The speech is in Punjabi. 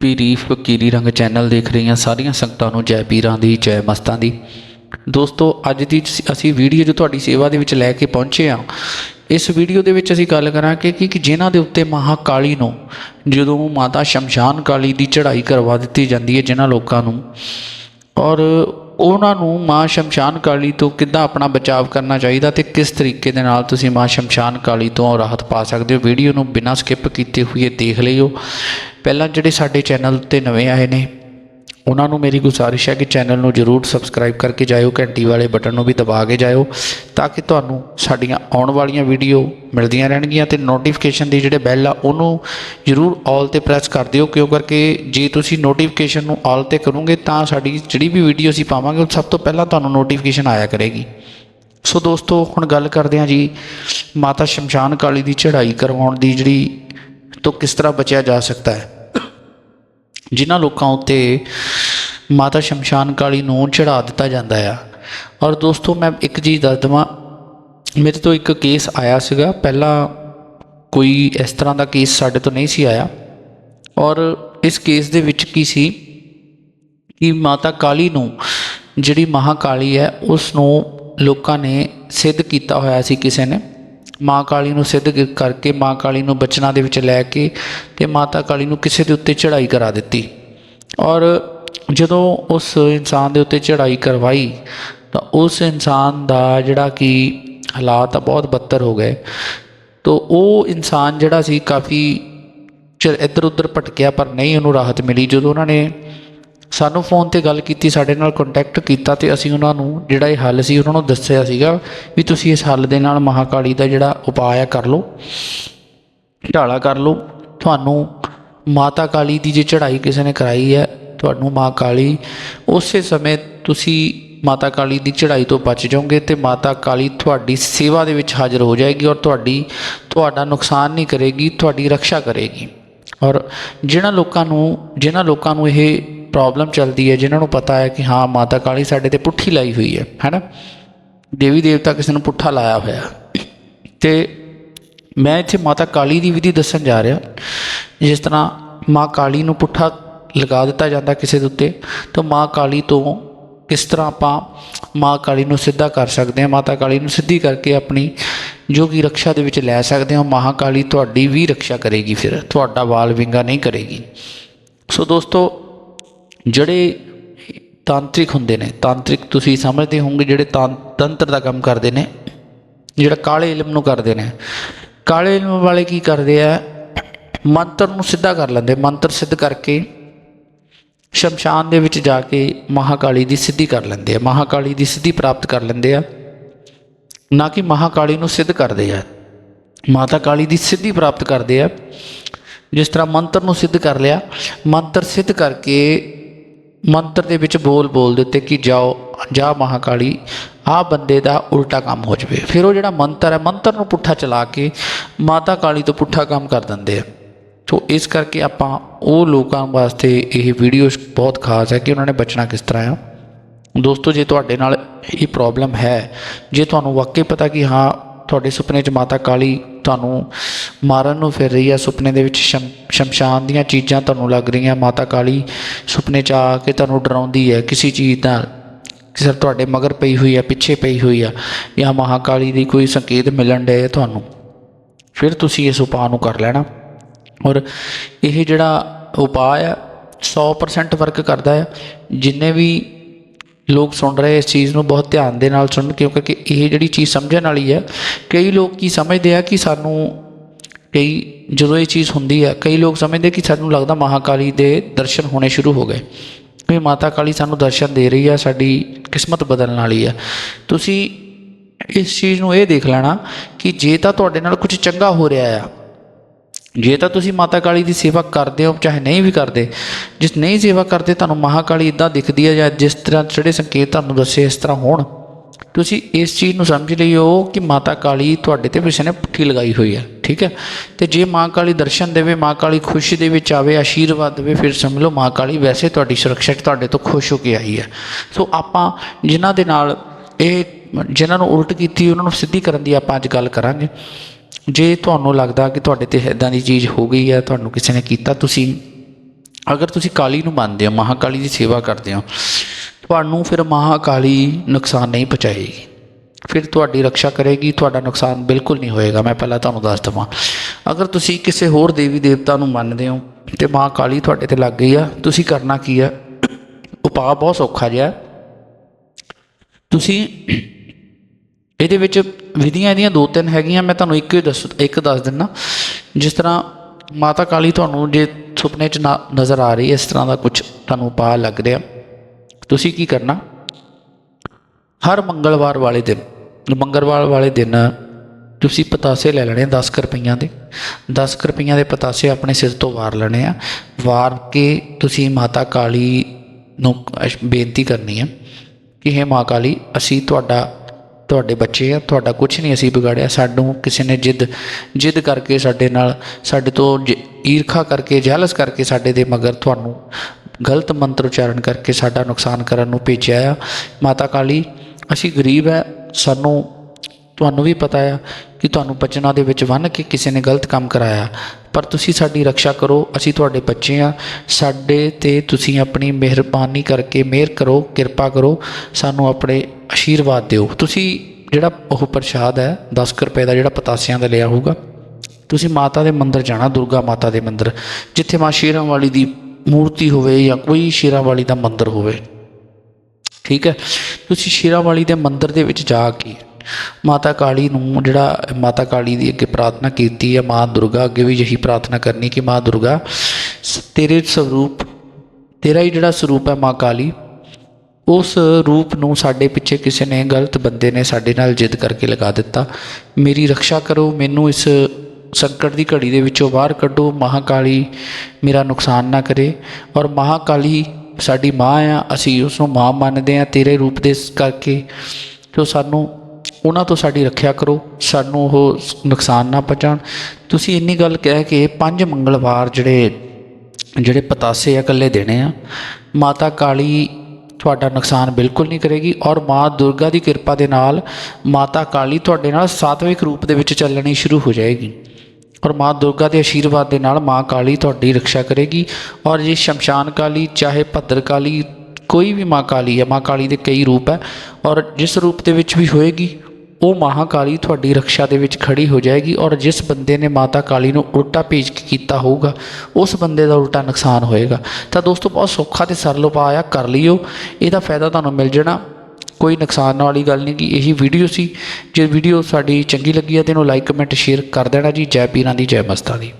ਪੀਰੀ ਫਕੀਰੀ ਰੰਗ ਚੈਨਲ ਦੇਖ ਰਹੀਆਂ ਸਾਰੀਆਂ ਸੰਗਤਾਂ ਨੂੰ ਜੈ ਪੀਰਾਂ ਦੀ, ਜੈ ਮਸਤਾਂ ਦੀ। ਦੋਸਤੋ, ਅੱਜ ਦੀ ਅਸੀਂ ਵੀਡੀਓ ਜੋ ਤੁਹਾਡੀ ਸੇਵਾ ਦੇ ਵਿੱਚ ਲੈ ਕੇ ਪਹੁੰਚੇ ਹਾਂ, ਇਸ ਵੀਡੀਓ ਦੇ ਵਿੱਚ ਅਸੀਂ ਗੱਲ ਕਰਾਂਗੇ ਕਿ ਕਿ ਜਿਨ੍ਹਾਂ ਦੇ ਉੱਤੇ ਮਹਾਕਾਲੀ ਨੂੰ, ਜਦੋਂ ਮਾਤਾ ਸ਼ਮਸ਼ਾਨ ਕਾਲੀ ਦੀ ਚੜ੍ਹਾਈ ਕਰਵਾ ਦਿੱਤੀ ਜਾਂਦੀ ਹੈ, ਜਿਨ੍ਹਾਂ ਲੋਕਾਂ ਨੂੰ। ਔਰ ਉਹਨਾਂ ਨੂੰ ਮਾਂ ਸ਼ਮਸ਼ਾਨ ਕਾਲੀ ਤੋਂ ਕਿੱਦਾਂ ਆਪਣਾ ਬਚਾਅ ਕਰਨਾ ਚਾਹੀਦਾ ਤੇ ਕਿਸ ਤਰੀਕੇ ਦੇ ਨਾਲ ਤੁਸੀਂ ਮਾਂ ਸ਼ਮਸ਼ਾਨ ਕਾਲੀ ਤੋਂ ਰਾਹਤ ਪਾ ਸਕਦੇ ਹੋ? ਵੀਡੀਓ ਨੂੰ ਬਿਨਾਂ ਸਕਿਪ ਕੀਤੇ ਹੋਏ ਦੇਖ ਲਿਓ ਪਹਿਲਾਂ ਜਿਹੜੇ ਸਾਡੇ ਚੈਨਲ 'ਤੇ ਨਵੇਂ ਆਏ ਨੇ ਉਹਨਾਂ ਨੂੰ ਮੇਰੀ ਗੁਜ਼ਾਰਿਸ਼ ਹੈ ਕਿ ਚੈਨਲ ਨੂੰ ਜਰੂਰ ਸਬਸਕ੍ਰਾਈਬ ਕਰਕੇ ਜਾਇਓ, ਘੰਟੀ ਵਾਲੇ ਬਟਨ ਨੂੰ ਵੀ ਦਬਾ ਕੇ ਜਾਇਓ, ਤਾਂ ਕਿ ਤੁਹਾਨੂੰ ਸਾਡੀਆਂ ਆਉਣ ਵਾਲੀਆਂ ਵੀਡੀਓ ਮਿਲਦੀਆਂ ਰਹਿਣਗੀਆਂ ਤੇ ਨੋਟੀਫਿਕੇਸ਼ਨ ਦੀ ਜਿਹੜੇ ਬੈਲ ਆ, ਉਹਨੂੰ ਜਰੂਰ ਆਲ ਤੇ ਪ੍ਰੈਸ ਕਰ ਦਿਓ, ਕਿਉਂ ਕਰਕੇ ਜੇ ਤੁਸੀਂ ਨੋਟੀਫਿਕੇਸ਼ਨ ਨੂੰ ਆਲ ਤੇ ਕਰੋਗੇ, ਤਾਂ ਸਾਡੀ ਜਿਹੜੀ ਵੀ ਵੀਡੀਓ ਅਸੀਂ ਪਾਵਾਂਗੇ, ਉਹ ਸਭ ਤੋਂ ਪਹਿਲਾਂ ਤੁਹਾਨੂੰ ਨੋਟੀਫਿਕੇਸ਼ਨ ਆਇਆ ਕਰੇਗੀ। ਸੋ ਦੋਸਤੋ, ਹੁਣ ਗੱਲ ਕਰਦੇ ਹਾਂ ਜੀ, ਮਾਤਾ ਸ਼ਮਸ਼ਾਨ ਕਾਲੀ ਦੀ ਚੜ੍ਹਾਈ ਕਰਵਾਉਣ ਦੀ ਜਿਹੜੀ ਤੋਂ ਕਿਸ ਤਰ੍ਹਾਂ ਬਚਿਆ ਜਾ ਸਕਦਾ ਹੈ। ਜਿਨ੍ਹਾਂ ਲੋਕਾਂ ਉੱਤੇ ਮਾਤਾ ਸ਼ਮਸ਼ਾਨ ਕਾਲੀ ਨੂੰ ਚੜਾ ਦਿੱਤਾ ਜਾਂਦਾ ਆ। ਔਰ ਦੋਸਤੋ, ਮੈਂ ਇੱਕ ਚੀਜ਼ ਦੱਸ ਦਵਾਂ। ਮੇਰੇ ਤੋਂ ਇੱਕ ਕੇਸ ਆਇਆ ਸੀਗਾ। ਪਹਿਲਾਂ ਕੋਈ ਇਸ ਤਰ੍ਹਾਂ ਦਾ ਕੇਸ ਸਾਡੇ ਤੋਂ ਨਹੀਂ ਸੀ ਆਇਆ। ਔਰ ਇਸ ਕੇਸ ਦੇ ਵਿੱਚ ਕੀ ਸੀ ਕਿ ਮਾਤਾ ਕਾਲੀ ਨੂੰ ਜਿਹੜੀ ਮਹਾਕਾਲੀ ਹੈ, ਉਸ ਨੂੰ ਲੋਕਾਂ ਨੇ ਸਿੱਧ ਕੀਤਾ ਹੋਇਆ ਸੀ ਕਿਸੇ ਨੇ। ਮਾਂ ਕਾਲੀ ਨੂੰ ਸਿੱਧ ਕਰਕੇ ਮਾਂ ਕਾਲੀ ਨੂੰ ਬਚਨਾਂ ਦੇ ਵਿੱਚ ਲੈ ਕੇ ਤੇ ਮਾਤਾ ਕਾਲੀ ਨੂੰ ਕਿਸੇ ਦੇ ਉੱਤੇ ਚੜ੍ਹਾਈ ਕਰਾ ਦਿੱਤੀ। ਔਰ ਜਦੋਂ ਉਸ ਇਨਸਾਨ ਦੇ ਉੱਤੇ ਚੜ੍ਹਾਈ ਕਰਵਾਈ, ਤਾਂ ਉਸ ਇਨਸਾਨ ਦਾ ਜਿਹੜਾ ਕਿ ਹਾਲਾਤ ਆ ਬਹੁਤ ਬੱਤਰ ਹੋ ਗਏ। ਤੋ ਉਹ ਇਨਸਾਨ ਜਿਹੜਾ ਸੀ ਕਾਫੀ ਚਿਰ ਇੱਧਰ ਉੱਧਰ ਭਟਕਿਆ ਪਰ ਨਹੀਂ ਉਹਨੂੰ ਰਾਹਤ ਮਿਲੀ। ਜਦੋਂ ਉਹਨਾਂ ਨੇ ਸਾਨੂੰ ਫੋਨ ਤੇ ਗੱਲ ਕੀਤੀ, ਸਾਡੇ ਨਾਲ ਕੰਟੈਕਟ ਕੀਤਾ ਤੇ ਅਸੀਂ ਉਹਨਾਂ ਨੂੰ ਜਿਹੜਾ ਇਹ ਹੱਲ ਸੀ, ਉਹਨਾਂ ਨੂੰ ਦੱਸਿਆ ਸੀਗਾ ਵੀ ਤੁਸੀਂ ਇਸ ਹੱਲ ਦੇ ਨਾਲ ਮਹਾਕਾਲੀ ਦਾ ਜਿਹੜਾ ਉਪਾਅ ਆ ਕਰ ਲਓ, ਢਾਲਾ ਕਰ ਲਓ। ਤੁਹਾਨੂੰ ਮਾਤਾ ਕਾਲੀ ਦੀ ਜੇ ਚੜ੍ਹਾਈ ਕਿਸੇ ਨੇ ਕਰਾਈ ਹੈ, ਤੁਹਾਨੂੰ ਮਾਂ ਕਾਲੀ, ਉਸੇ ਸਮੇਂ ਤੁਸੀਂ ਮਾਤਾ ਕਾਲੀ ਦੀ ਚੜ੍ਹਾਈ ਤੋਂ ਬਚ ਜਾਓਗੇ ਤੇ ਮਾਤਾ ਕਾਲੀ ਤੁਹਾਡੀ ਸੇਵਾ ਦੇ ਵਿੱਚ ਹਾਜ਼ਰ ਹੋ ਜਾਏਗੀ ਔਰ ਤੁਹਾਡੀ, ਤੁਹਾਡਾ ਨੁਕਸਾਨ ਨਹੀਂ ਕਰੇਗੀ, ਤੁਹਾਡੀ ਰੱਖਿਆ ਕਰੇਗੀ। ਔਰ ਜਿਨ੍ਹਾਂ ਲੋਕਾਂ ਨੂੰ, ਜਿਨ੍ਹਾਂ ਲੋਕਾਂ ਨੂੰ ਇਹ ਪ੍ਰੋਬਲਮ ਚੱਲਦੀ ਹੈ, ਜਿਨ੍ਹਾਂ ਨੂੰ ਪਤਾ ਹੈ ਕਿ ਹਾਂ, ਮਾਤਾ ਕਾਲੀ ਸਾਡੇ ਤੇ ਪੁੱਠੀ ਲਾਈ ਹੋਈ ਹੈ ਹੈਨਾ ਦੇਵੀ ਦੇਵਤਾ ਕਿਸੇ ਨੂੰ ਪੁੱਠਾ ਲਾਇਆ ਹੋਇਆ। ਤੇ ਮੈਂ ਇੱਥੇ ਮਾਤਾ ਕਾਲੀ ਦੀ ਵਿਧੀ ਦੱਸਣ ਜਾ ਰਿਹਾ। ਜਿਸ ਤਰ੍ਹਾਂ ਮਾਂ ਕਾਲੀ ਨੂੰ ਪੁੱਠਾ ਲਗਾ ਦਿੱਤਾ ਜਾਂਦਾ ਕਿਸੇ ਦੇ ਉੱਤੇ, ਤਾਂ ਮਾਂ ਕਾਲੀ ਤੋਂ ਕਿਸ ਤਰ੍ਹਾਂ ਆਪਾਂ ਮਾਂ ਕਾਲੀ ਨੂੰ ਸਿੱਧਾ ਕਰ ਸਕਦੇ ਹਾਂ? ਮਾਤਾ ਕਾਲੀ ਨੂੰ ਸਿੱਧੀ ਕਰਕੇ ਆਪਣੀ ਜੋ ਕਿ ਰੱਖਿਆ ਦੇ ਵਿੱਚ ਲੈ ਸਕਦੇ ਹਾਂ ਮਹਾਕਾਲੀ ਤੁਹਾਡੀ ਵੀ ਰੱਖਿਆ ਕਰੇਗੀ ਫਿਰ। ਤੁਹਾਡਾ ਵਾਲ ਵਿੰਗਾ ਨਹੀਂ ਕਰੇਗੀ। ਸੋ ਦੋਸਤੋ ਜਿਹੜੇ ਤਾਂਤਰਿਕ ਹੁੰਦੇ ਨੇ, ਤਾਂਤਰਿਕ ਤੁਸੀਂ ਸਮਝਦੇ ਹੋਵੋਗੇ ਜਿਹੜੇ ਤਾਂ- ਤੰਤਰ ਦਾ ਕੰਮ ਕਰਦੇ ਨੇ, ਜਿਹੜਾ ਕਾਲੇ ਇਲਮ ਨੂੰ ਕਰਦੇ ਨੇ। ਕਾਲੇ ਇਲਮ ਵਾਲੇ ਕੀ ਕਰਦੇ ਆ? ਮੰਤਰ ਨੂੰ ਸਿੱਧਾ ਕਰ ਲੈਂਦੇ। ਮੰਤਰ ਸਿੱਧ ਕਰਕੇ ਸ਼ਮਸ਼ਾਨ ਦੇ ਵਿੱਚ ਜਾ ਕੇ ਮਹਾਕਾਲੀ ਦੀ ਸਿੱਧੀ ਕਰ ਲੈਂਦੇ ਆ। ਮਹਾਕਾਲੀ ਦੀ ਸਿੱਧੀ ਪ੍ਰਾਪਤ ਕਰ ਲੈਂਦੇ ਆ। ਨਾ ਕਿ ਮਹਾਕਾਲੀ ਨੂੰ ਸਿੱਧ ਕਰਦੇ ਆ। ਮਾਤਾ ਕਾਲੀ ਦੀ ਸਿੱਧੀ ਪ੍ਰਾਪਤ ਕਰਦੇ ਆ। ਜਿਸ ਤਰ੍ਹਾਂ ਮੰਤਰ ਨੂੰ ਸਿੱਧ ਕਰ ਲਿਆ। ਮੰਤਰ ਸਿੱਧ ਕਰਕੇ ਮੰਤਰ ਦੇ ਵਿੱਚ ਬੋਲ ਬੋਲ ਦਿੱਤੇ ਕਿ ਜਾਓ, ਜਾ ਮਹਾਕਾਲੀ, ਆ ਬੰਦੇ ਦਾ ਉਲਟਾ ਕੰਮ ਹੋ ਜਵੇ। ਫਿਰ ਉਹ ਜਿਹੜਾ ਮੰਤਰ ਹੈ, ਮੰਤਰ ਨੂੰ ਪੁੱਠਾ ਚਲਾ ਕੇ ਮਾਤਾ ਕਾਲੀ ਤੋਂ ਪੁੱਠਾ ਕੰਮ ਕਰ ਦਿੰਦੇ ਆ। ਸੋ ਇਸ ਕਰਕੇ ਆਪਾਂ ਉਹ ਲੋਕਾਂ ਵਾਸਤੇ ਇਹ ਵੀਡੀਓ ਬਹੁਤ ਖਾਸ ਹੈ ਕਿ ਉਹਨਾਂ ਨੇ ਬਚਣਾ ਕਿਸ ਤਰ੍ਹਾਂ ਆ। ਦੋਸਤੋ, ਜੇ ਤੁਹਾਡੇ ਨਾਲ ਇਹ ਪ੍ਰੋਬਲਮ ਹੈ, ਜੇ ਤੁਹਾਨੂੰ ਵਾਕਈ ਪਤਾ ਕਿ ਹਾਂ, ਤੁਹਾਡੇ ਸੁਪਨੇ 'ਚ ਮਾਤਾ ਕਾਲੀ ਤੁਹਾਨੂੰ ਮਾਰਨ ਨੂੰ ਫਿਰ ਰਹੀ ਹੈ, ਸੁਪਨੇ ਦੇ ਵਿੱਚ ਸ਼ਮ, ਸ਼ਮਸ਼ਾਨ ਦੀਆਂ ਚੀਜ਼ਾਂ ਤੁਹਾਨੂੰ ਲੱਗ ਰਹੀਆਂ, ਮਾਤਾ ਕਾਲੀ ਸੁਪਨੇ 'ਚ ਆ ਕੇ ਤੁਹਾਨੂੰ ਡਰਾਉਂਦੀ ਹੈ ਕਿਸੇ ਚੀਜ਼ ਨਾਲ ਕਿਸੇ ਤੁਹਾਡੇ ਮਗਰ ਪਈ ਹੋਈ ਹੈ, ਪਿੱਛੇ ਪਈ ਹੋਈ ਆ ਜਾਂ ਮਹਾਕਾਲੀ ਦੀ ਕੋਈ ਸੰਕੇਤ ਮਿਲਣ ਡਏ ਤੁਹਾਨੂੰ, ਫਿਰ ਤੁਸੀਂ ਇਸ ਉਪਾਅ ਨੂੰ ਕਰ ਲੈਣਾ। ਔਰ ਇਹ ਜਿਹੜਾ ਉਪਾਅ ਆ 100% ਵਰਕ ਕਰਦਾ ਹੈ ਜਿੰਨੇ ਵੀ ਲੋਕ ਸੁਣ ਰਹੇ ਇਸ ਚੀਜ਼ ਨੂੰ ਬਹੁਤ ਧਿਆਨ ਦੇ ਨਾਲ ਸੁਣਨ, ਕਿਉਂਕਿ ਇਹ ਜਿਹੜੀ ਚੀਜ਼ ਸਮਝਣ ਵਾਲੀ ਹੈ, ਕਈ ਲੋਕ ਕੀ ਸਮਝਦੇ ਆ ਕਿ ਸਾਨੂੰ ਕਈ ਜਦੋਂ ਇਹ ਚੀਜ਼ ਹੁੰਦੀ ਹੈ ਕਈ ਲੋਕ ਸਮਝਦੇ ਕਿ ਸਾਨੂੰ ਲੱਗਦਾ ਮਹਾਕਾਲੀ ਦੇ ਦਰਸ਼ਨ ਹੋਣੇ ਸ਼ੁਰੂ ਹੋ ਗਏ। ਵੀ ਮਾਤਾ ਕਾਲੀ ਸਾਨੂੰ ਦਰਸ਼ਨ ਦੇ ਰਹੀ ਹੈ ਸਾਡੀ ਕਿਸਮਤ ਬਦਲਣ ਵਾਲੀ ਹੈ ਤੁਸੀਂ ਇਸ ਚੀਜ਼ ਨੂੰ ਇਹ ਦੇਖ ਲੈਣਾ ਕਿ ਜੇ ਤਾਂ ਤੁਹਾਡੇ ਨਾਲ ਕੁਝ ਚੰਗਾ ਹੋ ਰਿਹਾ ਆ, ਜੇ ਤਾਂ ਤੁਸੀਂ ਮਾਤਾ ਕਾਲੀ ਦੀ ਸੇਵਾ ਕਰਦੇ ਹੋ, ਚਾਹੇ ਨਹੀਂ ਵੀ ਕਰਦੇ, ਜਿਸ ਨਹੀਂ ਸੇਵਾ ਕਰਦੇ ਤੁਹਾਨੂੰ ਮਹਾਕਾਲੀ ਇਦਾਂ ਦਿਖਦੀ ਹੈ ਜਾਂ ਜਿਸ ਤਰ੍ਹਾਂ ਜਿਹੜੇ ਸੰਕੇਤ ਤੁਹਾਨੂੰ ਦੱਸੇ ਇਸ ਤਰ੍ਹਾਂ ਹੋਣ, ਤੁਸੀਂ ਇਸ ਚੀਜ਼ ਨੂੰ ਸਮਝ ਲਈਓ ਕਿ ਮਾਤਾ ਕਾਲੀ ਤੁਹਾਡੇ ਤੇ ਵਿਸ਼ੇ ਨੇ ਪੁੱਠੀ ਲਗਾਈ ਹੋਈ ਹੈ ਠੀਕ ਹੈ? ਤੇ ਜੇ ਮਾਂ ਕਾਲੀ ਦਰਸ਼ਨ ਦੇਵੇ, ਮਾਂ ਕਾਲੀ ਖੁਸ਼ੀ ਦੇ ਵਿੱਚ ਆਵੇ, ਆਸ਼ੀਰਵਾਦ ਦੇਵੇ, ਫਿਰ ਸਮਝ ਲਓ ਮਾਂ ਕਾਲੀ ਵੈਸੇ ਤੁਹਾਡੀ ਸੁਰੱਖਿਆ 'ਚ ਤੁਹਾਡੇ ਤੋਂ ਖੁਸ਼ ਹੋ ਕੇ ਆਈ ਹੈ। ਸੋ ਆਪਾਂ ਜਿਨ੍ਹਾਂ ਦੇ ਨਾਲ ਇਹ ਜਿਨ੍ਹਾਂ ਨੂੰ ਉਲਟ ਕੀਤੀ, ਉਹਨਾਂ ਨੂੰ ਸਿੱਧੀ ਕਰਨ ਦੀ ਆਪਾਂ ਅੱਜ ਗੱਲ ਕਰਾਂਗੇ। ਜੇ ਤੁਹਾਨੂੰ ਲੱਗਦਾ ਕਿ ਤੁਹਾਡੇ ਤੇ ਇਦਾਂ ਦੀ ਚੀਜ਼ ਹੋ ਗਈ ਹੈ, ਤੁਹਾਨੂੰ ਕਿਸੇ ਨੇ ਕੀਤਾ, ਤੁਸੀਂ ਅਗਰ ਤੁਸੀਂ ਕਾਲੀ ਨੂੰ ਮੰਨਦੇ ਹੋ, ਮਹਾਕਾਲੀ ਦੀ ਸੇਵਾ ਕਰਦੇ ਹੋ, ਤੁਹਾਨੂੰ ਫਿਰ ਮਹਾਕਾਲੀ ਨੁਕਸਾਨ ਨਹੀਂ ਪਹੁੰਚਾਏਗੀ। ਫਿਰ ਤੁਹਾਡੀ ਰੱਖਿਆ ਕਰੇਗੀ, ਤੁਹਾਡਾ ਨੁਕਸਾਨ ਬਿਲਕੁਲ ਨਹੀਂ ਹੋਏਗਾ। ਮੈਂ ਪਹਿਲਾਂ ਤੁਹਾਨੂੰ ਦੱਸ ਦਵਾਂ। ਅਗਰ ਤੁਸੀਂ ਕਿਸੇ ਹੋਰ ਦੇਵੀ ਦੇਵਤਾ ਨੂੰ ਮੰਨਦੇ ਹੋ ਤੇ ਕਾਲੀ ਤੁਹਾਡੇ ਤੇ ਲੱਗ ਗਈ ਆ, ਤੁਸੀਂ ਕਰਨਾ ਕੀ ਆ? ਉਪਾਅ ਬਹੁਤ ਸੌਖਾ ਜਿਹਾ ਤੁਸੀਂ ਇਹਦੇ ਵਿੱਚ ਵਿਧੀਆਂ ਇਹਦੀਆਂ ਦੋ ਤਿੰਨ ਹੈਗੀਆਂ, ਮੈਂ ਤੁਹਾਨੂੰ ਇੱਕ ਹੀ ਦੱਸ, ਇੱਕ ਦੱਸ ਦਿੰਦਾ। ਜਿਸ ਤਰ੍ਹਾਂ ਮਾਤਾ ਕਾਲੀ ਤੁਹਾਨੂੰ ਜੇ ਸੁਪਨੇ 'ਚ ਨਾ- ਨਜ਼ਰ ਆ ਰਹੀ ਹੈ, ਇਸ ਤਰ੍ਹਾਂ ਦਾ ਕੁਝ ਤੁਹਾਨੂੰ ਉਪਾਅ ਲੱਗ ਰਿਹਾ। ਤੁਸੀਂ ਕੀ ਕਰਨਾ? ਹਰ ਮੰਗਲਵਾਰ ਵਾਲੇ ਦਿਨ, ਮੰਗਲਵਾਰ ਵਾਲੇ ਦਿਨ ਤੁਸੀਂ ਪਤਾਸੇ ਲੈ ਲੈਣੇ 10 ਕੁ ਰੁਪਈਆਂ ਦੇ। 10 ਕੁ ਰੁਪਈਆਂ ਦੇ ਪਤਾਸੇ ਆਪਣੇ ਸਿਰ ਤੋਂ ਵਾਰ ਲੈਣੇ ਆ। ਵਾਰ ਕੇ ਤੁਸੀਂ ਮਾਤਾ ਕਾਲੀ ਨੂੰ ਬੇਨਤੀ ਕਰਨੀ ਹੈ ਕਿ, ਹੇ ਮਾਂ ਕਾਲੀ, ਅਸੀਂ ਤੁਹਾਡਾ, ਤੁਹਾਡੇ ਬੱਚੇ ਆ, ਤੁਹਾਡਾ ਕੁਝ ਨਹੀਂ ਅਸੀਂ ਵਿਗਾੜਿਆ। ਸਾਨੂੰ ਕਿਸੇ ਨੇ ਜਿੱਦ ਜਿੱਦ ਕਰਕੇ ਸਾਡੇ ਨਾਲ, ਸਾਡੇ ਤੋਂ ਜ- ਈਰਖਾ ਕਰਕੇ, ਜੈਲਸ ਕਰਕੇ ਸਾਡੇ ਦੇ ਮਗਰ ਤੁਹਾਨੂੰ ਗਲਤ ਮੰਤਰ ਉਚਾਰਨ ਕਰਕੇ ਸਾਡਾ ਨੁਕਸਾਨ ਕਰਨ ਨੂੰ ਭੇਜਿਆ ਆ। ਮਾਤਾ ਕਾਲੀ ਅਸੀਂ ਗਰੀਬ ਹੈ, ਸਾਨੂੰ, ਤੁਹਾਨੂੰ ਵੀ ਪਤਾ ਆ ਕਿ ਤੁਹਾਨੂੰ ਬਚਨਾਂ ਦੇ ਵਿੱਚ ਬੰਨ੍ਹ ਕੇ ਕਿਸੇ ਨੇ ਗਲਤ ਕੰਮ ਕਰਾਇਆ। ਪਰ ਤੁਸੀਂ ਸਾਡੀ ਰੱਖਿਆ ਕਰੋ, ਅਸੀਂ ਤੁਹਾਡੇ ਬੱਚੇ ਆ ਸਾਡੇ ਤੇ ਤੁਸੀਂ ਆਪਣੀ ਮਿਹਰਬਾਨੀ ਕਰਕੇ ਮਿਹਰ ਕਰੋ, ਕਿਰਪਾ ਕਰੋ, ਸਾਨੂੰ ਆਪਣੇ ਆਸ਼ੀਰਵਾਦ ਦਿਓ। ਤੁਸੀਂ ਜਿਹੜਾ ਉਹ ਪ੍ਰਸ਼ਾਦ ਹੈ 10 ਕੁ ਰੁਪਏ ਦਾ ਜਿਹੜਾ ਪਤਾਸਿਆਂ ਦਾ ਲਿਆ ਹੋਊਗਾ, ਤੁਸੀਂ ਮਾਤਾ ਦੇ ਮੰਦਿਰ ਜਾਣਾ, ਦੁਰਗਾ ਮਾਤਾ ਦੇ ਮੰਦਿਰ। ਜਿੱਥੇ ਮਾਂ ਸ਼ੇਰਾਂ ਵਾਲੀ ਦੀ ਮੂਰਤੀ ਹੋਵੇ ਜਾਂ ਕੋਈ ਸ਼ੇਰਾਂ ਵਾਲੀ ਦਾ ਮੰਦਿਰ ਹੋਵੇ। ਠੀਕ ਹੈ? ਤੁਸੀਂ ਸ਼ੇਰਾਵਾਲੀ ਦੇ ਮੰਦਿਰ ਦੇ ਵਿੱਚ ਜਾ ਕੇ ਮਾਤਾ ਕਾਲੀ ਨੂੰ ਜਿਹੜਾ ਮਾਤਾ ਕਾਲੀ ਦੀ ਅੱਗੇ ਪ੍ਰਾਰਥਨਾ ਕੀਤੀ ਹੈ, ਮਾਂ ਦੁਰਗਾ ਅੱਗੇ ਵੀ ਇਹੀ ਪ੍ਰਾਰਥਨਾ ਕਰਨੀ ਕਿ ਮਾਂ ਦੁਰਗਾ, ਸ- ਤੇਰੇ ਸਰੂਪ, ਤੇਰਾ ਹੀ ਜਿਹੜਾ ਸਰੂਪ ਹੈ ਮਾਂ ਕਾਲੀ, ਉਸ ਰੂਪ ਨੂੰ ਸਾਡੇ ਪਿੱਛੇ ਕਿਸੇ ਨੇ ਗਲਤ ਬੰਦੇ ਨੇ ਸਾਡੇ ਨਾਲ ਜਿੱਦ ਕਰਕੇ ਲਗਾ ਦਿੱਤਾ। ਮੇਰੀ ਰੱਖਿਆ ਕਰੋ, ਮੈਨੂੰ ਇਸ ਸੰਕਟ ਦੀ ਘੜੀ ਦੇ ਵਿੱਚੋਂ ਬਾਹਰ ਕੱਢੋ, ਮਹਾਕਾਲੀ ਮੇਰਾ ਨੁਕਸਾਨ ਨਾ ਕਰੇ ਔਰ ਮਹਾਕਾਲੀ ਸਾਡੀ ਮਾਂ ਆ, ਅਸੀਂ ਉਸ ਨੂੰ ਮਾਂ ਮੰਨਦੇ ਆ ਤੇਰੇ ਰੂਪ ਦੇ ਕਰਕੇ। ਤੋ ਸਾਨੂੰ, ਉਹਨਾਂ ਤੋਂ ਸਾਡੀ ਰੱਖਿਆ ਕਰੋ, ਸਾਨੂੰ ਉਹ ਨੁਕਸਾਨ ਨਾ ਪਹੁੰਚਾਉਣ। ਤੁਸੀਂ ਇੰਨੀ ਗੱਲ ਕਹਿ ਕੇ ਪੰਜ ਮੰਗਲਵਾਰ ਜਿਹੜੇ ਜਿਹੜੇ ਪਤਾਸੇ ਆ ਇਕੱਲੇ ਦੇਣੇ ਆ, ਮਾਤਾ ਕਾਲੀ ਤੁਹਾਡਾ ਨੁਕਸਾਨ ਬਿਲਕੁਲ ਨਹੀਂ ਕਰੇਗੀ ਔਰ ਮਾਂ ਦੁਰਗਾ ਦੀ ਕਿਰਪਾ ਦੇ ਨਾਲ ਮਾਤਾ ਕਾਲੀ ਤੁਹਾਡੇ ਨਾਲ ਸਾਤਵਿਕ ਰੂਪ ਦੇ ਵਿੱਚ ਚੱਲਣੀ ਸ਼ੁਰੂ ਹੋ ਜਾਏਗੀ। ਔਰ ਮਾਂ ਦੁਰਗਾ ਦੇ ਆਸ਼ੀਰਵਾਦ ਦੇ ਨਾਲ ਮਾਂ ਕਾਲੀ ਤੁਹਾਡੀ ਰੱਖਿਆ ਕਰੇਗੀ। ਔਰ ਜੇ ਸ਼ਮਸ਼ਾਨ ਕਾਲੀ, ਚਾਹੇ ਭੱਦਰ ਕਾਲੀ, ਕੋਈ ਵੀ ਮਾਂ ਕਾਲੀ ਹੈ, ਮਾਂ ਕਾਲੀ ਦੇ ਕਈ ਰੂਪ ਹੈ, ਔਰ ਜਿਸ ਰੂਪ ਦੇ ਵਿੱਚ ਵੀ ਹੋਏਗੀ, ਉਹ ਮਹਾਕਾਲੀ ਤੁਹਾਡੀ ਰੱਖਿਆ ਦੇ ਵਿੱਚ ਖੜੀ ਹੋ ਜਾਏਗੀ, ਔਰ ਜਿਸ ਬੰਦੇ ਨੇ ਮਾਤਾ ਕਾਲੀ ਨੂੰ ਉਲਟਾ ਭੇਜ ਕੇ ਕੀਤਾ ਹੋਊਗਾ, ਉਸ ਬੰਦੇ ਦਾ ਉਲਟਾ ਨੁਕਸਾਨ ਹੋਏਗਾ। ਤਾਂ ਦੋਸਤੋ, ਬਹੁਤ ਸੌਖਾ ਤੇ ਸਰਲ ਉਪਾਅ ਆ, ਕਰ ਲਿਓ। ਇਹਦਾ ਫਾਇਦਾ ਤੁਹਾਨੂੰ ਮਿਲ ਜਾਣਾ। ਕੋਈ ਨੁਕਸਾਨ ਵਾਲੀ ਗੱਲ ਨਹੀਂ ਕਿ ਇਹੀ ਵੀਡੀਓ ਸੀ। ਜੇ ਵੀਡੀਓ ਸਾਡੀ ਚੰਗੀ ਲੱਗੀ ਹੈ ਤੇ ਇਹਨੂੰ ਲਾਈਕ ਕਮੈਂਟ ਸ਼ੇਅਰ ਕਰ ਦੇਣਾ ਜੀ। ਜੈ ਪੀਰਾਂ ਦੀ, ਜੈ ਮਸਤਾਂ ਦੀ।